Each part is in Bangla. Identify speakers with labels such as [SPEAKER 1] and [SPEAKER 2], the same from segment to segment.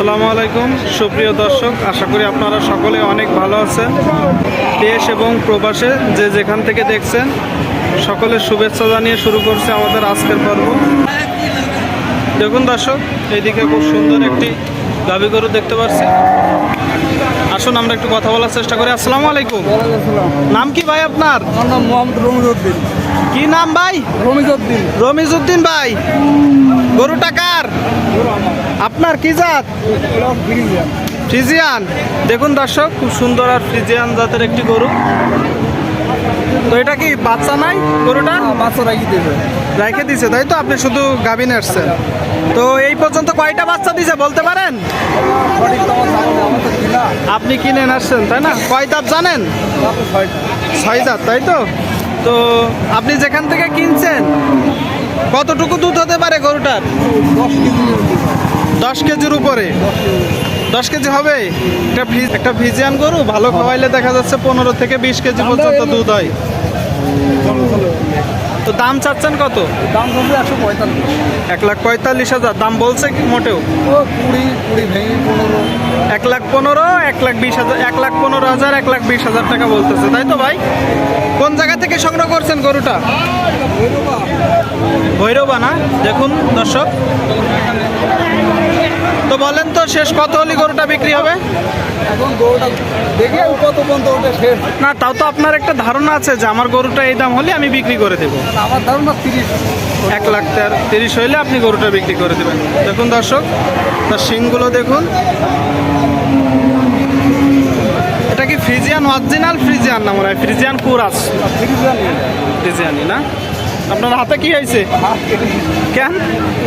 [SPEAKER 1] আসসালামু আলাইকুম। সুপ্রিয় দর্শক আশা করি আপনারা সকলে অনেক ভালো আছেন। দেশ এবং প্রবাসে যে যেখান থেকে দেখছেন সকলের শুভেচ্ছা জানিয়ে শুরু করছে আমাদের আজকের পর্ব। দেখুন দর্শক এইদিকে খুব সুন্দর একটি দাবি গরু দেখতে পাচ্ছি। আসুন আমরা একটু কথা বলার চেষ্টা করি। আসসালামু আলাইকুম। নাম কি ভাই আপনার?
[SPEAKER 2] আমার নাম মোহাম্মদ রমিজউদ্দিন
[SPEAKER 1] কি নাম ভাই?
[SPEAKER 2] রমিজউদ্দিন।
[SPEAKER 1] রমিজউদ্দিন ভাই। গরুটা কার? আপনার কি জাত? ফ্রিজিয়ান। দেখুন দর্শক খুব সুন্দর আর ফ্রিজিয়ান জাতের একটি গরু। তো এটা কি বাচ্চা নাই গরুটা?
[SPEAKER 2] বাচ্চা রাখি দেবে
[SPEAKER 1] রেখে দিছে তাই তো? আপনি শুধু গাভিনে আসছেন। তো এই পর্যন্ত কয়টা বাচ্চা দিছে বলতে পারেন? আপনি কিনে আসছেন তাই না? কয় দাঁত জানেন? ছয় দাঁত তাই তো? তো আপনি যেখান থেকে কিনছেন কতটুকু দুধ হতে পারে গরুটার?
[SPEAKER 2] দশ
[SPEAKER 1] কেজির উপরে। দশ কেজি হবে? একটা একটা ফ্রিজিয়ান গরু ভালো খাওয়াইলে দেখা যাচ্ছে পনেরো থেকে বিশ কেজি পর্যন্ত দুধ হয়। তো দাম চাচ্ছেন কত?
[SPEAKER 2] দাম ধরবে একশো পঁয়তাল্লিশ।
[SPEAKER 1] এক লাখ পঁয়তাল্লিশ হাজার। দাম বলছে কি মোটেও?
[SPEAKER 2] কুড়ি কুড়ি ভেঙে পনেরো।
[SPEAKER 1] এক লাখ পনেরো এক লাখ বিশ হাজার এক লাখ পনেরো হাজার এক লাখ বিশ হাজার টাকা বলতেছে। তাই তো ভাই? কোন জায়গা থেকে সংগ্রহ করছেন গরুটা? ভৈরবা। না? দেখুন দর্শক। বলেন তো শেষ কত হলে গরুটা বিক্রি হবে?
[SPEAKER 2] এখন গরুটা দেখে কত পর্যন্ত ওটা শেষ।
[SPEAKER 1] না তাও তো আপনার একটা ধারণা আছে যে আমার গরুটা এই দাম হলে আমি বিক্রি করে দেবো।
[SPEAKER 2] আমার ধারণা তিরিশ।
[SPEAKER 1] এক লাখ তের তিরিশ হইলে আপনি গরুটা বিক্রি করে দেবেন। দেখুন দর্শক তার শিংগুলো দেখুন। এটা কি ফ্রিজিয়ান অরিজিনাল ফ্রিজিয়ান না মনে হয়? ফ্রিজিয়ান কুরাস। ফ্রিজিয়ানি না? আপনার হাতে কি হয়েছে? কেন?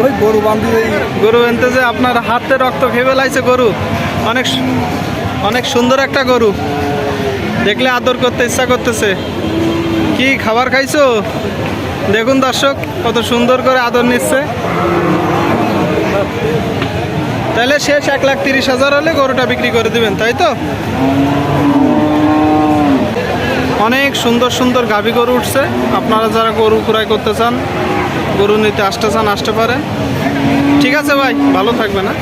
[SPEAKER 2] ওই গরু বান্ধি
[SPEAKER 1] গরু এনতে যে আপনার হাতে রক্ত খেয়ে ফেলাইছে গরু। অনেক অনেক সুন্দর একটা গরু। দেখলে আদর করতে ইচ্ছা করতেছে। কি খাবার খাইছো? দেখুন দর্শক কত সুন্দর করে আদর নিচ্ছে। তাহলে শেষ এক লাখ তিরিশ হাজার হলে গরুটা বিক্রি করে দিবেন তাই তো? অনেক সুন্দর সুন্দর গাভী গরু উঠছে। আপনারা যারা গরু ক্রয় করতে চান, গরু নিতে আসতে চান, আসতে পারেন। ঠিক আছে ভাই, ভালো থাকবে না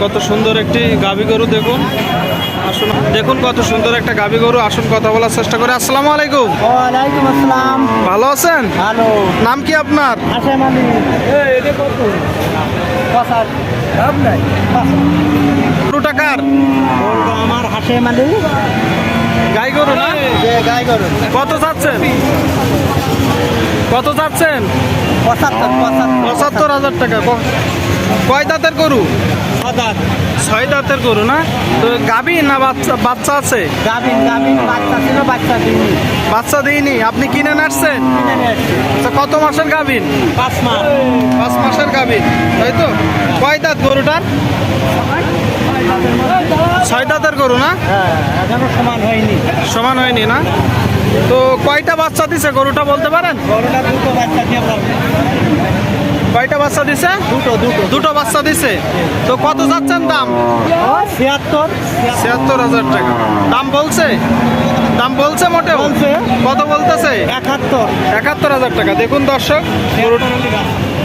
[SPEAKER 1] কত সুন্দর একটি গাভী গরু দেখুন। আসুন। দেখুন কত সুন্দর একটা গাভী গরু। আসুন কথা বলার চেষ্টা করে। আসসালামু আলাইকুম।
[SPEAKER 2] ওয়ালাইকুম আসসালাম।
[SPEAKER 1] ভালো আছেন?
[SPEAKER 2] হ্যালো
[SPEAKER 1] নাম কি আপনার?
[SPEAKER 2] আসে মানে। এটা কত? লাভ নাই।
[SPEAKER 1] গরু টাকার
[SPEAKER 2] আমার হাসে মানে।
[SPEAKER 1] গাই গরু না?
[SPEAKER 2] যে গাই গরু।
[SPEAKER 1] কত চাচ্ছেন? কত চাচ্ছেন?
[SPEAKER 2] পঁচাত্তর পঁচাত্তর।
[SPEAKER 1] পঁচাত্তর হাজার টাকা। কয় দাঁতের গরু? ছয় দাঁতের গরু না? তো গাবি না বাচ্চা বাচ্চা আছে?
[SPEAKER 2] বাচ্চা ছিল বাচ্চা দিনই
[SPEAKER 1] বাচ্চা দিইনি। আপনি কিনে
[SPEAKER 2] নিয়ে
[SPEAKER 1] আচ্ছা কত মাসের গাভিন?
[SPEAKER 2] পাঁচ মাস।
[SPEAKER 1] পাঁচ মাসের গাভিন তাই তো? কয় দাঁত গরুটার? ছয় দাঁতের গরু না?
[SPEAKER 2] হ্যাঁ এখনও সমান হয়নি।
[SPEAKER 1] সমান হয়নি না? তো কয়টা বাচ্চা দিছে গরুটা বলতে পারেন?
[SPEAKER 2] গরুটা দুটো বাচ্চা দিয়ে
[SPEAKER 1] কয়টা বাচ্চা দিছে?
[SPEAKER 2] দুটো দুটো।
[SPEAKER 1] দুটো বাচ্চা দিছে? তো কত যাচ্ছেন দাম?
[SPEAKER 2] ছিয়াত্তর।
[SPEAKER 1] ছিয়াত্তর হাজার টাকা। দাম বলছে? দাম বলছে মোটে
[SPEAKER 2] বলছে।
[SPEAKER 1] কত বলতেছে?
[SPEAKER 2] একাত্তর।
[SPEAKER 1] একাত্তর হাজার টাকা। দেখুন দর্শক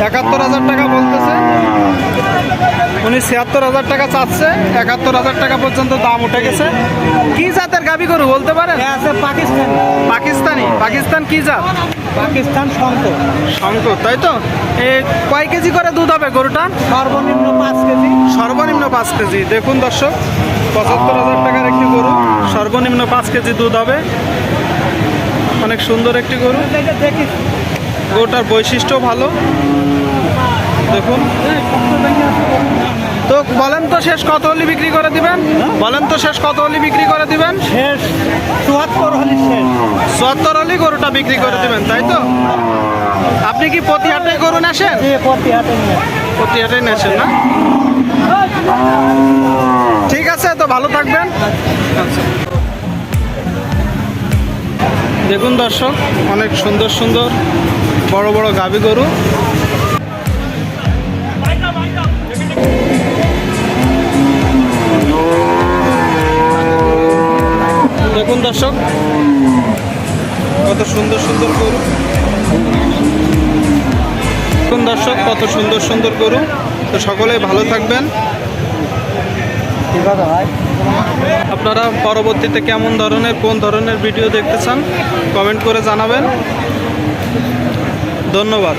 [SPEAKER 1] একাত্তর হাজার টাকা বলতেছে। উনি ছিয়াত্তর হাজার টাকা চাচ্ছে একাত্তর হাজার টাকা পর্যন্ত দাম উঠে গেছে। কি জাতের গাবি গরু বলতে পারেন?
[SPEAKER 2] আছে পাকিস্তান।
[SPEAKER 1] পাকিস্তানি। পাকিস্তান কি জাত?
[SPEAKER 2] পাকিস্তান শঙ্কর।
[SPEAKER 1] শঙ্কর তাই তো? এ কয় কেজি করে দুধ হবে গরুটা?
[SPEAKER 2] সর্বনিম্ন পাঁচ কেজি।
[SPEAKER 1] সর্বনিম্ন পাঁচ কেজি। দেখুন দর্শক পঁচাত্তর হাজার টাকার একটি গরু সর্বনিম্ন পাঁচ কেজি দুধ হবে। অনেক সুন্দর একটি গরু। গরুটার বৈশিষ্ট্য ভালো। দেখুন। তো বলেন তো শেষ কত হলি বিক্রি করে দিবেন? বলেন তো শেষ কত হলি বিক্রি করে দিবেন?
[SPEAKER 2] শেষ চুয়াত্তর হলি শেষ।
[SPEAKER 1] চুয়াত্তর হলি গরুটা বিক্রি করে দিবেন তাই তো? আপনি কি প্রতি হাটে গরু নেসেন
[SPEAKER 2] প্রতি
[SPEAKER 1] হাটে নেসেন না? ঠিক আছে তো ভালো থাকবেন। দেখুন দর্শক অনেক সুন্দর সুন্দর বড় বড় গাভী গরু। দর্শক। কত সুন্দর সুন্দর গরু। দর্শক কত সুন্দর সুন্দর গরু। তো সকলেই ভালো থাকবেন। আপনারা পরবর্তীতে কেমন ধরনের কোন ধরনের ভিডিও দেখতে চান কমেন্ট করে জানাবেন। ধন্যবাদ।